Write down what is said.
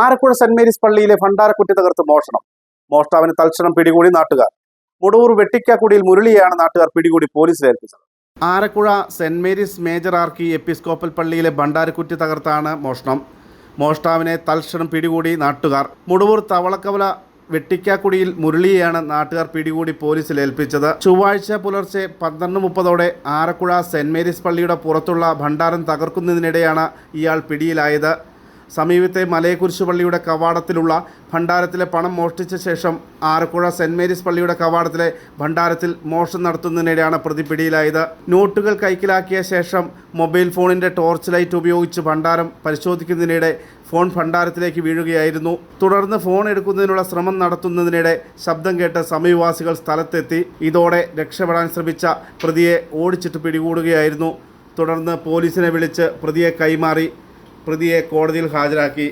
Arakuzha saint Mary's പള്ളിയിലെ ഭണ്ഡാരക്കുറ്റി തകർത്ത് മോഷണം. മോഷ്ടാവിന് തൽക്ഷണം പിടികൂടി നാട്ടുകാർ. മുടവൂർ വെട്ടിക്കാക്കുടിയിൽ മുരളിയാണ് നാട്ടുകാർ പിടികൂടി പോലീസിൽ ഏൽപ്പിച്ചത്. Arakkuzha Saint Mary's Major Archiepiscopal പള്ളിയിലെ ഭണ്ഡാരക്കുറ്റി തകർത്താണ് മോഷണം. മോഷ്ടാവിനെ തൽക്ഷണം പിടികൂടി നാട്ടുകാർ. മുടവൂർ തവളക്കവല വെട്ടിക്കാക്കുടിയിൽ മുരളിയെയാണ് നാട്ടുകാർ പിടികൂടി പോലീസിൽ ഏൽപ്പിച്ചത്. ചൊവ്വാഴ്ച പുലർച്ചെ പന്ത്രണ്ട് മുപ്പതോടെ ആരക്കുഴ സെന്റ് മേരീസ് പള്ളിയുടെ പുറത്തുള്ള ഭണ്ഡാരം തകർക്കുന്നതിനിടെയാണ് ഇയാൾ പിടിയിലായത്. സമീപത്തെ മലയക്കുരിശ് പള്ളിയുടെ കവാടത്തിലുള്ള ഭണ്ഡാരത്തിലെ പണം മോഷ്ടിച്ച ശേഷം ആരക്കുഴ സെന്റ് മേരീസ് പള്ളിയുടെ കവാടത്തിലെ ഭണ്ഡാരത്തിൽ മോഷണം നടത്തുന്നതിനിടെയാണ് പ്രതി പിടിയിലായത്. നോട്ടുകൾ കൈക്കലാക്കിയ ശേഷം മൊബൈൽ ഫോണിന്റെ ടോർച്ച് ലൈറ്റ് ഉപയോഗിച്ച് ഭണ്ഡാരം പരിശോധിക്കുന്നതിനിടെ ഫോൺ ഭണ്ഡാരത്തിലേക്ക് വീഴുകയായിരുന്നു. തുടർന്ന് ഫോൺ എടുക്കുന്നതിനുള്ള ശ്രമം നടത്തുന്നതിനിടെ ശബ്ദം കേട്ട് സമീപവാസികൾ സ്ഥലത്തെത്തി. ഇതോടെ രക്ഷപ്പെടാൻ ശ്രമിച്ച പ്രതിയെ ഓടിച്ചിട്ട് പിടികൂടുകയായിരുന്നു. തുടർന്ന് പോലീസിനെ വിളിച്ച് പ്രതിയെ കൈമാറി. പ്രതിയെ കോടതിയിൽ ഹാജരാക്കി